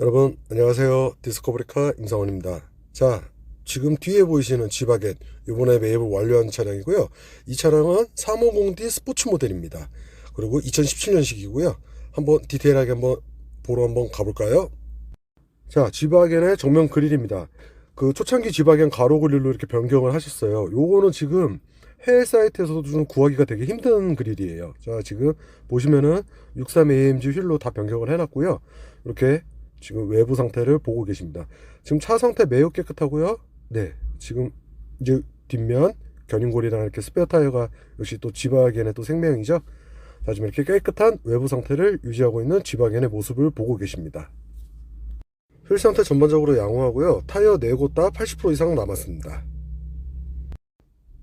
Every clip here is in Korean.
여러분 안녕하세요. 디스커버리카 임상원입니다. 자 지금 뒤에 보이시는 지바겐 이번에 매입을 완료한 차량이고요. 이 차량은 350D 스포츠 모델입니다. 그리고 2017년식이고요. 한번 디테일하게 한번 보러 한번 가볼까요? 자 지바겐의 정면 그릴입니다. 그 초창기 지바겐 가로 그릴로 이렇게 변경을 하셨어요. 요거는 지금 해외 사이트에서도 좀 구하기가 되게 힘든 그릴이에요. 자 지금 보시면은 63AMG 휠로 다 변경을 해놨고요. 이렇게 지금 외부 상태를 보고 계십니다. 지금 차 상태 매우 깨끗하고요. 네, 지금 이제 뒷면 견인골이랑 이렇게 스페어 타이어가 역시 또 지바겐의 또 생명이죠. 자, 지금 이렇게 깨끗한 외부 상태를 유지하고 있는 지바겐의 모습을 보고 계십니다. 휠 상태 전반적으로 양호하고요. 타이어 4곳 다 80% 이상 남았습니다.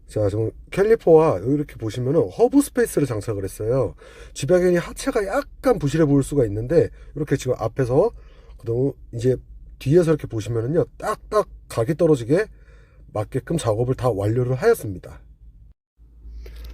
자, 지금 캘리퍼와 여기 이렇게 보시면은 허브 스페이스를 장착을 했어요. 지바겐이 하체가 약간 부실해 보일 수가 있는데 이렇게 지금 앞에서 그다음 이제 뒤에서 이렇게 보시면은요 딱딱 각이 떨어지게 맞게끔 작업을 다 완료를 하였습니다.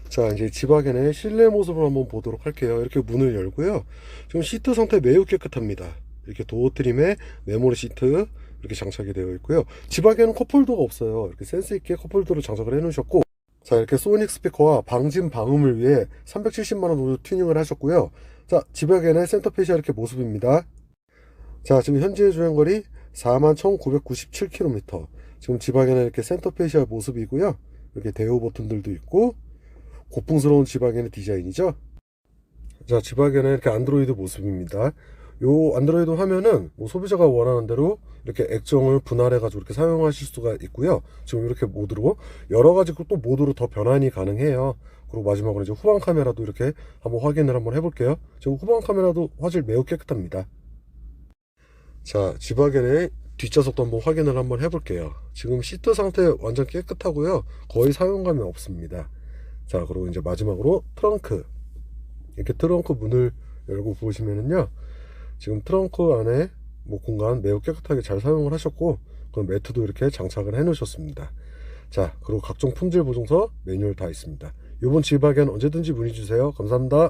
자 이제 지바겐의 실내 모습을 한번 보도록 할게요. 이렇게 문을 열고요. 지금 시트 상태 매우 깨끗합니다. 이렇게 도어 트림에 메모리 시트 이렇게 장착이 되어 있고요. 지바겐은 컵홀더가 없어요. 이렇게 센스 있게 컵홀더를 장착을 해 놓으셨고 자 이렇게 소닉 스피커와 방진 방음을 위해 370만원 정도 튜닝을 하셨고요. 자 지바겐의 센터페이시아 이렇게 모습입니다. 자, 지금 현재 주행거리 41,997km. 지금 지방에는 이렇게 센터페이시아 모습이고요. 이렇게 대우 버튼들도 있고, 고풍스러운 지방에는 디자인이죠. 자, 지방에는 이렇게 안드로이드 모습입니다. 요 안드로이드 화면은 뭐 소비자가 원하는 대로 이렇게 액정을 분할해 가지고 이렇게 사용하실 수가 있고요. 지금 이렇게 모드로 여러 가지 또 모드로 더 변환이 가능해요. 그리고 마지막으로 이제 후방 카메라도 이렇게 한번 확인을 한번 해볼게요. 지금 후방 카메라도 화질 매우 깨끗합니다. 자, 지바겐의 뒷좌석도 한번 확인을 한번 해볼게요. 지금 시트 상태 완전 깨끗하고요. 거의 사용감이 없습니다. 자, 그리고 이제 마지막으로 트렁크. 이렇게 트렁크 문을 열고 보시면은요. 지금 트렁크 안에 뭐 공간 매우 깨끗하게 잘 사용을 하셨고, 그 매트도 이렇게 장착을 해 놓으셨습니다. 자, 그리고 각종 품질 보증서 매뉴얼 다 있습니다. 이번 지바겐 언제든지 문의 주세요. 감사합니다.